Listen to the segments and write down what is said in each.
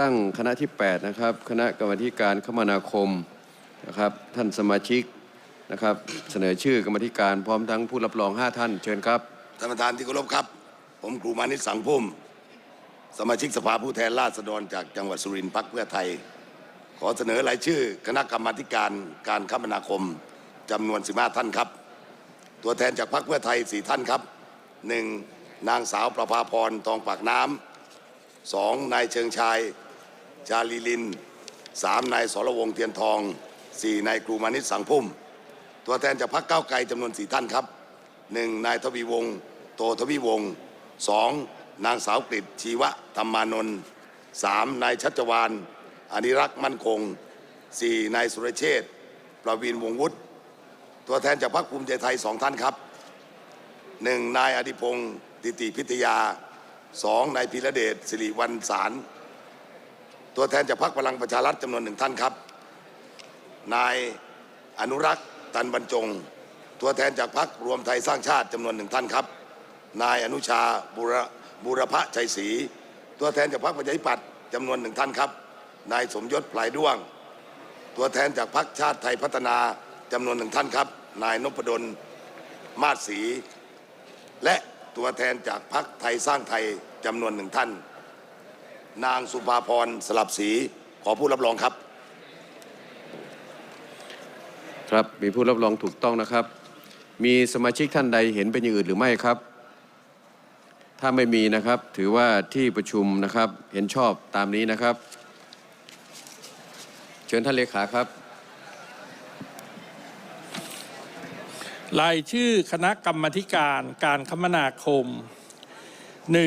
ตั้งคณะที่ 8 นะครับ คณะกรรมธิการคมนาคมนะครับ ท่านสมาชิกนะครับ เสนอชื่อกรรมธิการพร้อมทั้งผู้รับรอง 5 ท่าน เชิญครับ ท่านประธานที่เคารพครับ ผมครูมานิตสังพุ่ม สมาชิกสภาผู้แทนราษฎรจากจังหวัดสุรินทร์พักเพื่อไทย ขอเสนอรายชื่อ คณะกรรมการการคมนาคมจำนวน 15 ท่านครับ ตัวแทนจากพรรคเพื่อไทย 4 ท่านครับ 1. นางสาวประภาพรทองปากน้ำ 2. นายเชิงชาย จารีลิน 3. นายสรวงเทียนทอง 4. นายครูมานิตสังพุ่ม ตัวแทนจากพรรคก้าวไกลจำนวน4ท่านครับหนึ่งนายทวีวงศ์โตทวีวงศ์สองนางสาวกฤษชีวะธรรมานนท์สามนายชัชวานอนิรักษ์มั่นคงสี่นายสุรเชษฐ์ประวีนวงวุฒิตัวแทนจากพรรคภูมิใจไทยสองท่านครับหนึ่งนายอดิพงศ์ติติพิทยาสองนายพีระเดชสิริวันสาร ตัวแทนจากพรรคพลังประชารัฐจำนวนหนึ่งท่านครับ นายอนุรักษ์ตันบรรจง ตัวแทนจากพรรครวมไทยสร้างชาติจำนวนหนึ่งท่านครับ นายอนุชาบุรบุรพชัยศรีตัวแทนจากพรรคประชาธิปัตย์จำนวนหนึ่งท่านครับ นายสมยศพลายด้วง ตัวแทนจากพรรคชาติไทยพัฒนาจำนวนหนึ่งท่านครับ นายนพดลมาศศรีและตัวแทนจากพรรคไทยสร้างไทยจำนวนหนึ่งท่าน นางสุภาพรสลับศรีขอผู้รับรองครับ ครับมีผู้รับรองถูกต้องนะครับ มีสมาชิกท่านใดเห็นเป็นอย่างอื่นหรือไม่ครับ ถ้าไม่มีนะครับถือว่าที่ประชุมนะครับเห็นชอบตามนี้นะครับ เชิญท่านเลขาครับ รายชื่อคณะกรรมาธิการการคมนาคม 1. น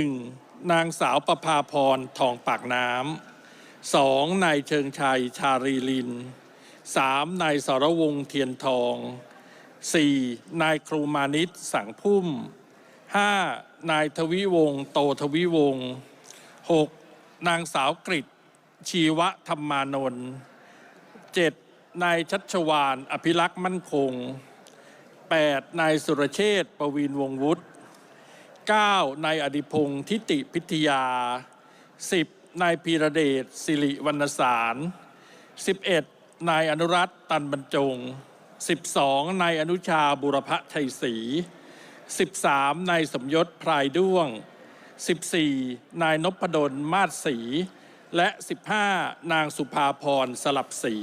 นางสาวประภาพรทองปากน้ำ 2. นายเชิงชัยชารีลิน 3. นายสรวงเทียนทอง 4. นายครูมานิตสังพุ่ม 5. นายทวิวงศ์โตทวิวงศ์ 6. นางสาวกริชีวะธรรมานนท์ 7. นายชัชวานอภิรักษ์มั่นคง 8. นายสุรเชษฐ์ประวีนวงวุฒิ 9. นายอดิพงศ์ทิติพิทยา 10. นายพีระเดชสิริวรรณสาร 11. นายอนุรัตตันบรรจง 12. นายอนุชาบุรพชัยศรี 13. นายสมยศพรายด้วง 14. นายนพดลมาศศรีและ 15. นางสุภาพรสลับศรี